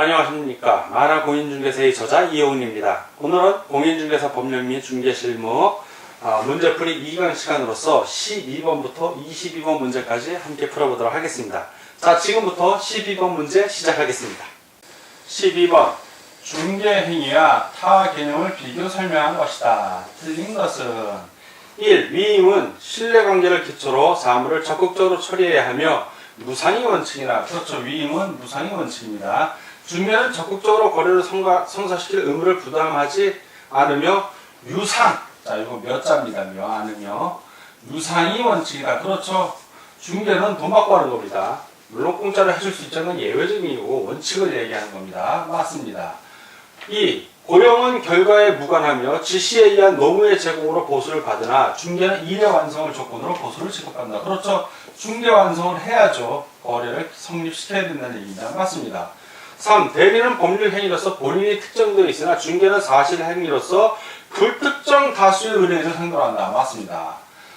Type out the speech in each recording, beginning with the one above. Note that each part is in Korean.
안녕하십니까. 만화 공인중개사의 저자 이호은입니다. 오늘은 공인중개사 법령 및 중개실무 어, 문제풀이 2강 시간으로서 12번부터 22번 문제까지 함께 풀어보도록 하겠습니다. 자, 지금부터 12번 문제 시작하겠습니다. 12번. 중개행위와 타 개념을 비교 설명한 것이다. 틀린 것은 1. 위임은 신뢰관계를 기초로 사물을 적극적으로 처리해야 하며 무상의 원칙이나 그렇죠. 위임은 무상의 원칙입니다. 중개는 적극적으로 거래를 성가, 성사시킬 의무를 부담하지 않으며 유상 자 이거 몇 자입니다. 며 않으며 유상의 원칙이다. 그렇죠. 중개는 돈 받고 하는 겁니다. 물론 공짜로 해줄 수 있자는 예외적인 이유고 원칙을 얘기하는 겁니다. 맞습니다. 2. 고용은 결과에 무관하며 지시에 의한 노무의 제공으로 보수를 받으나 중개는 일의 완성을 조건으로 보수를 지급한다. 그렇죠. 중개 완성을 해야죠. 거래를 성립시켜야 된다는 얘기입니다. 맞습니다. 3. 대리는 법률 행위로서 본인이 특정되어 있으나 중개는 사실 행위로서 불특정 다수의 의뢰인을 상대로 한다. 맞습니다.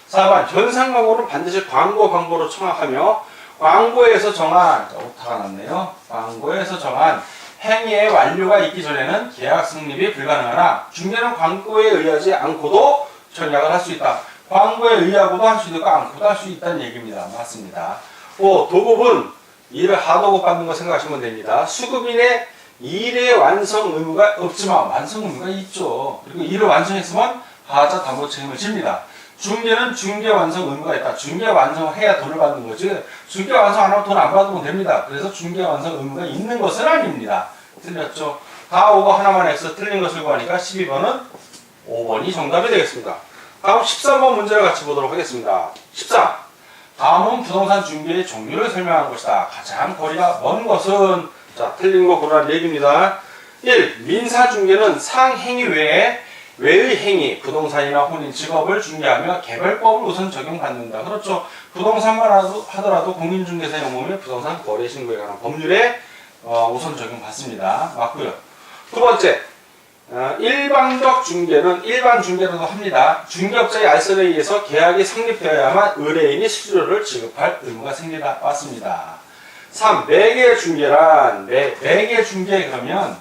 4번 현상 광고는 반드시 광고 광고로 청약하며 광고에서 정한 자, 오타가 났네요. 광고에서 정한 행위의 완료가 있기 전에는 계약 성립이 불가능하나 중개는 광고에 의하지 않고도 청약을 할 수 있다. 광고에 의하고도 할 수 있고 않고도 할 수 있다는 얘기입니다. 맞습니다. 5. 도급은 일을 하도급 받는 거 생각하시면 됩니다. 수급인의 일의 완성 의무가 없지만 완성 의무가 있죠. 그리고 일을 완성했으면 하자 담보 책임을 집니다. 중개는 중개 완성 의무가 있다. 중개 완성을 해야 돈을 받는 거지. 중개 완성 안 하면 돈 안 받으면 됩니다. 그래서 중개 완성 의무가 있는 것은 아닙니다. 틀렸죠? 다 오고 하나만 해서 틀린 것을 구하니까 12번은 5번이 정답이 되겠습니다. 다음 13번 문제를 같이 보도록 하겠습니다. 14. 다음은 부동산 중개의 종류를 설명하는 것이다. 가장 거리가 먼 것은 자 틀린 거 고르라는 얘기입니다. 1. 민사 중개는 상행위 외에 외의 행위, 부동산이나 혼인, 직업을 중개하며 개별법을 우선 적용받는다. 그렇죠. 부동산만 하더라도 공인중개사 용범의 부동산 거래 신고에 관한 법률에 어, 우선 적용받습니다. 맞고요. 두 번째, 어, 일방적 중개는 일반 중개로도 합니다. 중개업자의 알선에 의해서 계약이 성립되어야만 의뢰인이 수수료를 지급할 의무가 생긴다. 맞습니다. 3. 매개 중개란 매, 매개 중개 그러면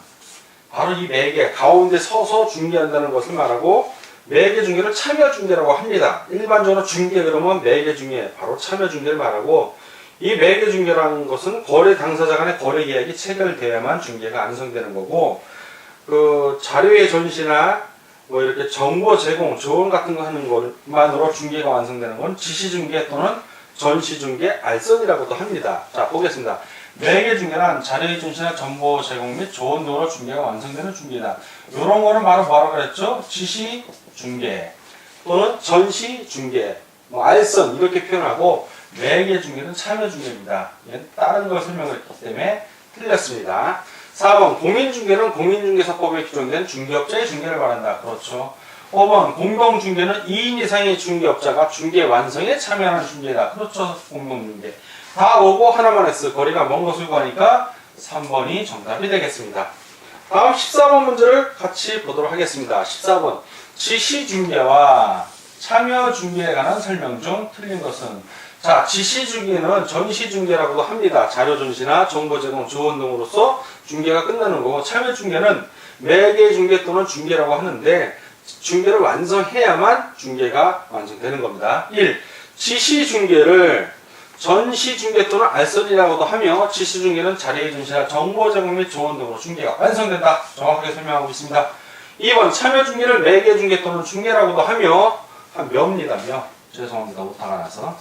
바로 이 매개 가운데 서서 중개한다는 것을 말하고 매개 중개를 참여 중개라고 합니다. 일반적으로 중개 그러면 매개 중개 바로 참여 중개를 말하고 이 매개 중개라는 것은 거래 당사자 간의 거래 계약이 체결돼야만 중개가 완성되는 거고 그 자료의 전시나 뭐 이렇게 정보 제공, 조언 같은 거 하는 것만으로 중개가 완성되는 건 지시 중개 또는 전시 중개, 알선이라고도 합니다. 자 보겠습니다. 매개 중개란 자료의 전시나 정보 제공 및 조언 등으로 중개가 완성되는 중개다. 이런 거는 바로 뭐라고 그랬죠? 지시 중개 또는 전시 중개, 뭐 알선 이렇게 표현하고 매개 중개는 참여 중개입니다. 얘는 다른 걸 설명했기 때문에 틀렸습니다. 4번 공인중개는 공인중개사법에 규정된 중개업자의 중개를 말한다. 그렇죠. 5번 공동중개는 2인 이상의 중개업자가 중개 완성에 참여하는 중개다. 그렇죠. 공동중개. 다 오고 하나만 했어. 거리가 먼 것을 구하니까 3번이 정답이 되겠습니다. 다음 14번 문제를 같이 보도록 하겠습니다. 14번 지시중개와 참여 중개에 관한 설명 중 틀린 것은 자, 지시 중개는 전시 중개라고도 합니다. 자료 전시나 정보 제공, 조언 등으로서 중개가 끝나는 거고 참여 중개는 매개 중개 또는 중개라고 하는데 중개를 완성해야만 중개가 완성되는 겁니다. 1. 지시 중개를 전시 중개 또는 알선이라고도 하며 지시 중개는 자료의 전시나 정보 제공 및 조언 등으로 중개가 완성된다. 정확하게 설명하고 있습니다. 2번 참여 중개를 매개 중개 또는 중개라고도 하며 한 몇입니다. 몇. 죄송합니다. 오타가 나서.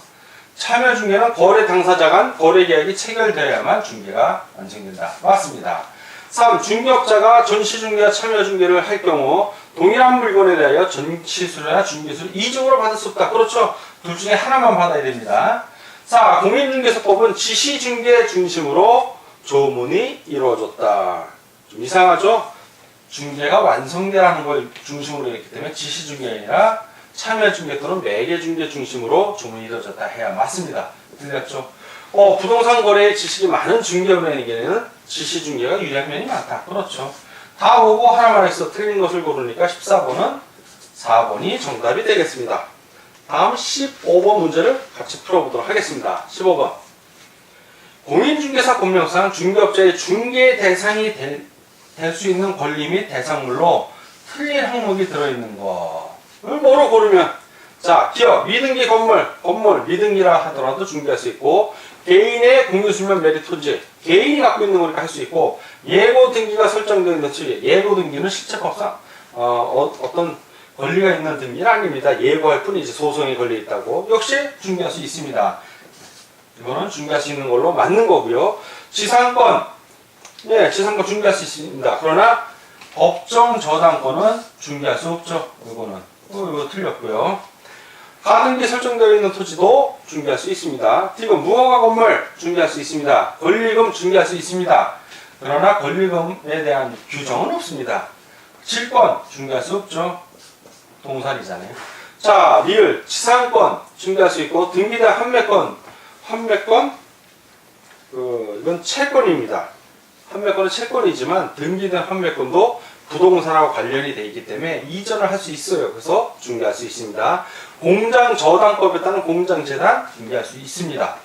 참여 중개는 거래 당사자 간 거래 계약이 체결되어야만 중개가 완성된다. 맞습니다. 3. 중개업자가 전시중개와 참여중개를 할 경우 동일한 물건에 대하여 전시수료나 중개수를 이중으로 받을 수 없다. 그렇죠. 둘 중에 하나만 받아야 됩니다. 4. 공인중개사법은 지시중개 중심으로 조문이 이루어졌다. 좀 이상하죠? 중개가 완성되라는 걸 중심으로 했기 때문에 지시중개가 아니라 참여중개 또는 매개중개 중심으로 조문이 이루어졌다 해야 맞습니다. 틀렸죠? 어, 부동산 거래에 지식이 많은 중개업체에게는 지시중개가 유리한 면이 많다. 그렇죠. 다 오고 하나만 해서 틀린 것을 고르니까 14번은 4번이 정답이 되겠습니다. 다음 15번 문제를 같이 풀어보도록 하겠습니다. 15번. 공인중개사 법령상 중개업자의 중개 대상이 될 수 있는 권리 및 대상물로 틀린 항목이 들어있는 거. 을 뭐로 고르면 자 기업 미등기 건물 건물 미등기라 하더라도 중개할 수 있고 개인의 공유수면 매립 토지 개인이 갖고 있는 거니까 할 수 있고 예고 등기가 설정되어 있는 측에 예고 등기는 실체법상 어, 어, 떤 권리가 있는 등기는 아닙니다. 예고할 뿐이지 소송이 걸려 있다고 역시 중개할 수 있습니다. 이거는 중개할 수 있는 걸로 맞는 거고요. 지상권 예, 지상권 중개할 수 있습니다. 그러나 법정 저당권은 중개할 수 없죠. 이거는 어, 이거 틀렸고요. 가등기 설정되어 있는 토지도 중개할 수 있습니다. 지금 무허가 건물 중개할 수 있습니다. 권리금 중개할 수 있습니다. 그러나 권리금에 대한 규정은 없습니다. 질권 중개할 수 없죠. 동산이잖아요. 자, 리을 지상권 중개할 수 있고 등기대 판매권, 판매권 그 이건 채권입니다. 판매권은 채권이지만 등기된 판매권도 부동산하고 관련이 돼 있기 때문에 이전을 할 수 있어요. 그래서 중개할 수 있습니다. 공장 저당법에 따른 공장 재단 중개할 수 있습니다.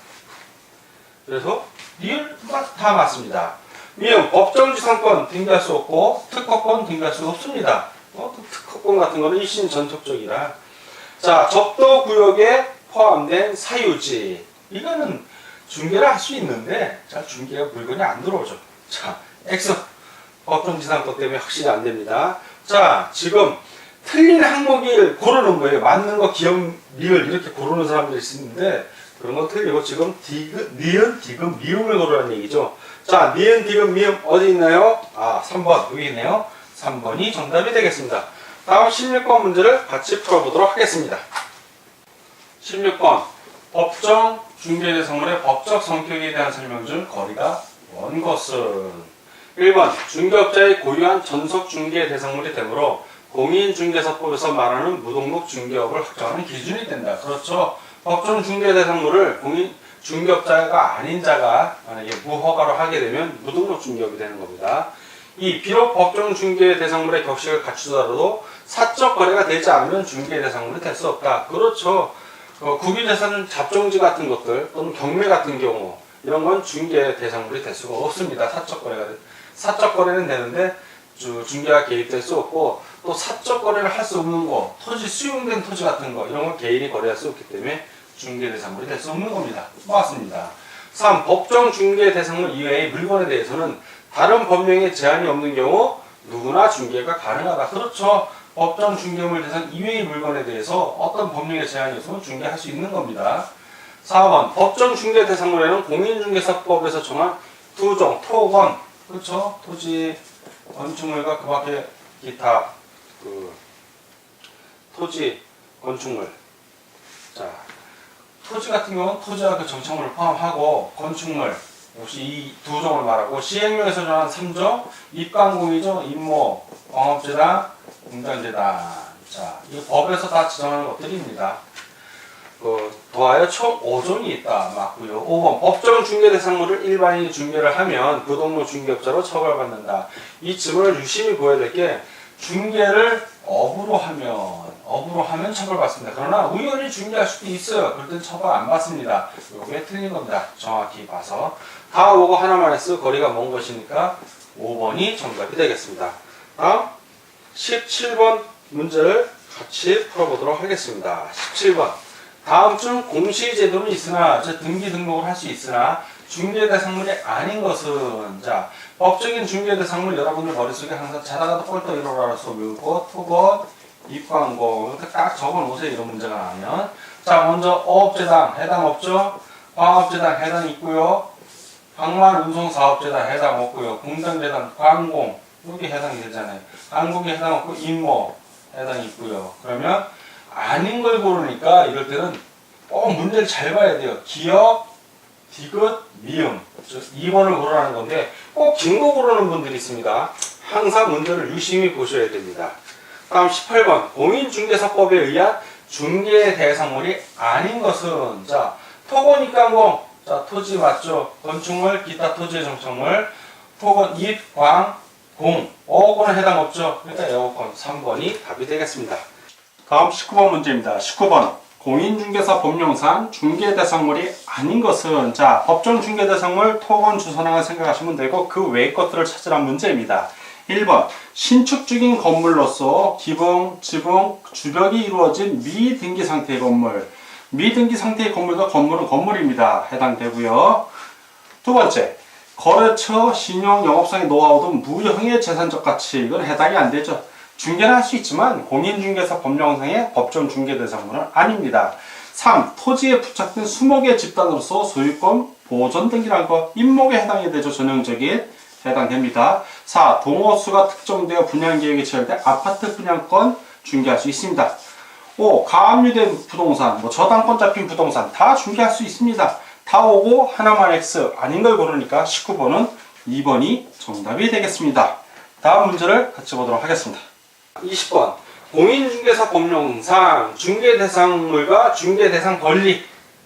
그래서 리을 다 맞습니다. 미음 법정지상권 등기할 수 없고 특허권 등기할 수 없습니다. 어, 그 특허권 같은 거는 일신 전속적이라. 자, 접도 구역에 포함된 사유지. 이거는 중개를 할 수 있는데, 자, 중개가 물건이 안 들어오죠. 자, X. 법정지상권 때문에 확실히 안 됩니다. 자, 지금 틀린 항목을 고르는 거예요. 맞는 거, 기억, 리을 이렇게 고르는 사람들이 있는데, 그런 거 틀리고 지금 디귿, 니은, 디귿, 미음을 고르라는 얘기죠. 자, 니은, 디귿, 미음 어디 있나요? 아, 3번 여기 있네요. 3번이 정답이 되겠습니다. 다음 16번 문제를 같이 풀어보도록 하겠습니다. 16번 법정 중개대상물의 법적 성격에 대한 설명 중 거리가 먼 것은 1번 중개업자의 고유한 전속 중개 대상물이 되므로 공인중개사법에서 말하는 무등록 중개업을 확정하는 기준이 된다. 그렇죠. 법정 중개 대상물을 공인 중개업자가 아닌 자가 무허가로 하게 되면 무등록 중개업이 되는 겁니다. 이 비록 법정 중개 대상물의 격식을 갖추더라도 사적 거래가 되지 않으면 중개 대상물이 될 수 없다. 그렇죠. 어, 국유재산 잡종지 같은 것들 또는 경매 같은 경우 이런 건 중개 대상물이 될 수가 없습니다. 사적 거래가 돼- 사적 거래는 되는데 주- 중개가 개입될 수 없고 또 사적 거래를 할 수 없는 거 토지 수용된 토지 같은 거 이런 건 개인이 거래할 수 없기 때문에 중개 대상물이 될 수 없는 겁니다. 맞습니다. 3. 법정 중개 대상물 이외의 물건에 대해서는 다른 법령에 제한이 없는 경우 누구나 중개가 가능하다. 그렇죠. 법정 중개물 대상 이외의 물건에 대해서 어떤 법령의 제한이 없으면 중개할 수 있는 겁니다. 4번 법정 중개 대상물에는 공인중개사법에서 정한 두 종, 토건, 그렇죠? 토지, 건축물과 그 밖에 기타 그 토지, 건축물. 자, 토지 같은 경우는 토지와 그 정착물을 포함하고 건축물 역시 이 두 종을 말하고 시행령에서 정한 3종 입관공이죠 임모 광업재단 공장재단 자 이 법에서 다 지정하는 것들입니다 그 더하여 총 5종이 있다 맞고요 5번 법정 중개 대상물을 일반인이 중개를 하면 부동로 중개업자로 처벌받는다 이 지문을 유심히 보여야 될 게 중개를 업으로 하면 업으로 하면 처벌받습니다. 그러나 우연히 중개할 수도 있어요. 그럴 땐 처벌 안 받습니다. 이게 틀린 겁니다. 정확히 봐서 다 오고 하나만 했어 거리가 먼 것이니까 5번이 정답이 되겠습니다. 다음 17번 문제를 같이 풀어보도록 하겠습니다. 17번 다음 중 공시제도는 있으나 저 등기 등록을 할 수 있으나 중개대 상물이 아닌 것은 자 법적인 중개대 상물 여러분들 머릿속에 항상 자다가도 꼴떡 일어나서 외우고 토건 입광고 이렇게 딱 적어놓으세요 이런 문제가 나면. 자 먼저 어업재당 해당 없죠 광업재당 해당 있고요. 항만운송사업재단 해당 없고요. 공장재단 광공. 여기 해당이 되잖아요. 한국에 해당 없고 임모 해당 있고요. 그러면 아닌 걸 고르니까 이럴 때는 꼭 문제를 잘 봐야 돼요. 기업 디귿 미음. 2번을 고르라는 건데 꼭 긴 거 고르는 분들이 있습니다. 항상 문제를 유심히 보셔야 됩니다. 다음 18번. 공인중개사법에 의한 중개 대상물이 아닌 것은 자 토건입광공 자 토지 맞죠? 건축물 기타 토지 정착물 토건 입광공. 어업은 해당 없죠? 그러니까 에어컨 3번이 답이 되겠습니다 다음 19번 문제입니다 19번 공인중개사 법령상 중개대상물이 아닌 것은 자 법정 중개대상물 토건 주선항을 생각하시면 되고 그 외의 것들을 찾으란 문제입니다. 1번 신축 중인 건물로서 기본, 지붕, 주벽이 이루어진 미등기 상태의 건물 미등기 상태의 건물과 건물은 건물입니다. 해당되고요. 두 번째 거래처, 신용, 영업상의 노하우 등 무형의 재산적 가치 이건 해당이 안 되죠. 중개는 할 수 있지만 공인중개사 법령상의 법정 중개 대상물은 아닙니다. 3. 토지에 부착된 수목의 집단으로서 소유권 보존 등기란 것 임목에 해당이 되죠. 전형적인 해당됩니다. 4. 동호수가 특정되어 분양계획이 체결된 아파트 분양권 중개할 수 있습니다. 5. 가압류된 부동산, 뭐 저당권 잡힌 부동산 다 중개할 수 있습니다. 다 오고 하나만 X 아닌 걸 고르니까 19번은 2번이 정답이 되겠습니다. 다음 문제를 같이 보도록 하겠습니다. 20번. 공인중개사 법령상 중개대상물과 중개대상 권리.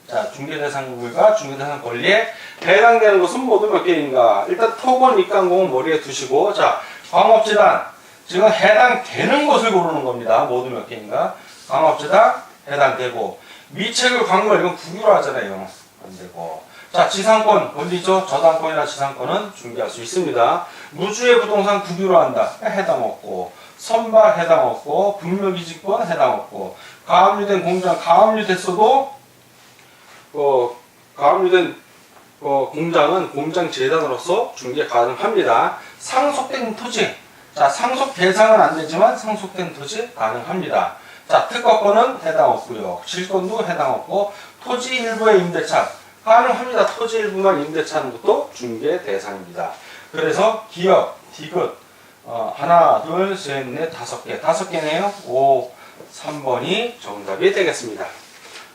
자 중개대상물과 중개대상 권리에 해당되는 것은 모두 몇 개인가? 일단 토건 입간공은 머리에 두시고 자 광업재단. 지금 해당되는 것을 고르는 겁니다. 모두 몇 개인가? 광업재단 해당되고. 미체결 광물 이건 국유로 하잖아요. 안되고. 자 지상권. 권리죠? 저당권이나 지상권은 중개할 수 있습니다. 무주의 부동산 국유로 한다. 해당 없고 선발 해당 없고 분묘기지권 해당 없고 가압류된 공장 가압류됐어도 어, 가압류된 어, 공장은 공장 재단으로서 중개 가능합니다. 상속된 토지 자 상속 대상은 안 되지만 상속된 토지 가능합니다. 자 특허권은 해당 없고요. 실권도 해당 없고 토지 일부의 임대차 가능합니다. 토지 일부만 임대차는 것도 중개 대상입니다. 그래서 기업, 디귿 어, 하나, 둘, 셋, 넷, 다섯 개. 다섯 개네요. 5, 3번이 정답이 되겠습니다.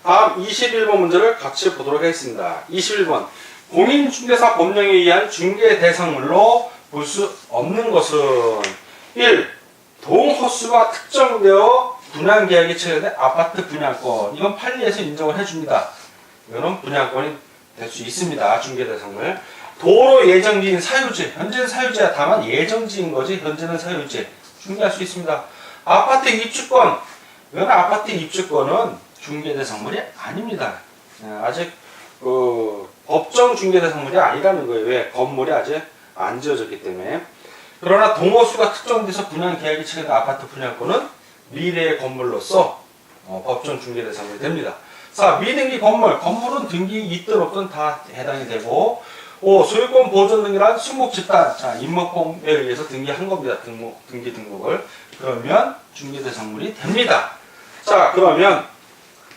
다음 21번 문제를 같이 보도록 하겠습니다. 21번. 공인중개사 법령에 의한 중개 대상물로 볼 수 없는 것은 1. 동호수가 특정되어 분양계약이 체결된 아파트 분양권. 이건 판리에서 인정을 해줍니다. 이거는 분양권이 될 수 있습니다. 중개 대상물. 도로 예정지인 사유지, 현재는 사유지야. 다만 예정지인 거지, 현재는 사유지. 중개할 수 있습니다. 아파트 입주권, 이건 아파트 입주권은 중개대상물이 아닙니다. 예, 아직 그 법정 중개대상물이 아니라는 거예요. 왜? 건물이 아직 안 지어졌기 때문에. 그러나 동호수가 특정돼서 분양 계약이 체결된 아파트 분양권은 미래의 건물로서 어, 법정 중개대상물이 됩니다. 자, 미등기 건물, 건물은 등기 있든 없든 다 해당이 되고 5. 소유권 보존 등이란 수목 집단. 자, 임목공에 의해서 등기한 겁니다. 등록, 등기 등록을. 그러면 중개대상물이 됩니다. 자, 그러면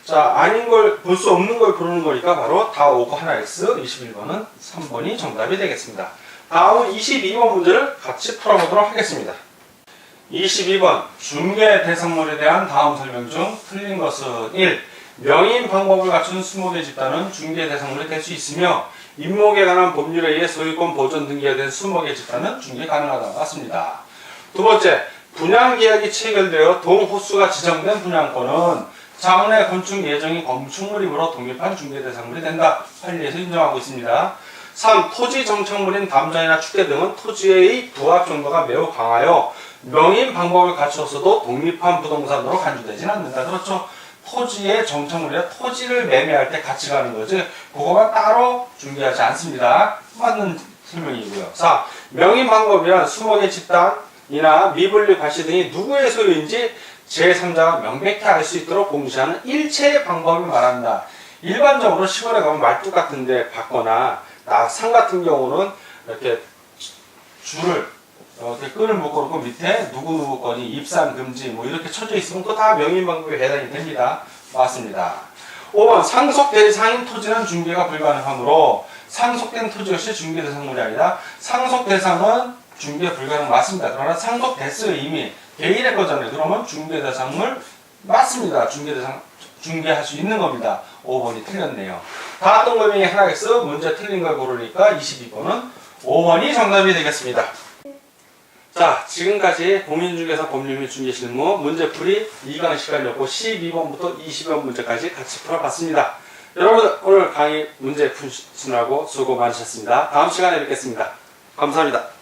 자, 아닌 걸, 볼 수 없는 걸 고르는 거니까 바로 다 오고 하나 X 21번은 3번이 정답이 되겠습니다. 다음은 22번 문제를 같이 풀어보도록 하겠습니다. 22번 중개 대상물에 대한 다음 설명 중 틀린 것은 1. 명인 방법을 갖춘 수목의 집단은 중개 대상물이 될 수 있으며 임목에 관한 법률에 의해 소유권 보존 등기가 된 수목의 집단은 중개 가능하다고 봤습니다. 두 번째, 분양 계약이 체결되어 동호수가 지정된 분양권은 장래 건축 예정이 건축물이므로 독립한 중개 대상물이 된다. 판례에서 인정하고 있습니다. 3. 토지 정착물인 담장이나 축대 등은 토지의 부합 정도가 매우 강하여 명인 방법을 갖추었어도 독립한 부동산으로 간주되지는 않는다. 그렇죠? 토지의 정착물이라 토지를 매매할 때 같이 가는 거지 그거만 따로 중개하지 않습니다. 맞는 설명이고요. 4. 명인 방법이란 수목의 집단이나 미분리 과시 등이 누구의 소유인지 제3자가 명백히 알 수 있도록 공시하는 일체의 방법을 말한다. 일반적으로 시골에 가면 말뚝 같은 데 받거나 나상 같은 경우는 이렇게 줄을 이렇게 끈을 묶어놓고 밑에 누구 거니 입산 금지 뭐 이렇게 쳐져 있으면 그거 다 명인 방법에 해당이 됩니다. 맞습니다. 5번 상속 대상인 토지는 중개가 불가능하므로 상속된 토지 역시 중개 대상물이 아니라 상속 대상은 중개 불가능 맞습니다. 그러나 상속 됐어요 이미 개인의 거잖아요. 그러면 중개 대상물 맞습니다. 중개 대상 중개할 수 있는 겁니다. 5번이 틀렸네요. 다 동글뱅이 하나겠어 문제 틀린 걸 고르니까 22번은 5번이 정답이 되겠습니다. 자, 지금까지 공인중개사 법률 및 중개 실무 문제풀이 2강 시간이었고 12번부터 20번 문제까지 같이 풀어봤습니다. 여러분 오늘 강의 문제 푸시느라고 수고 많으셨습니다. 다음 시간에 뵙겠습니다. 감사합니다.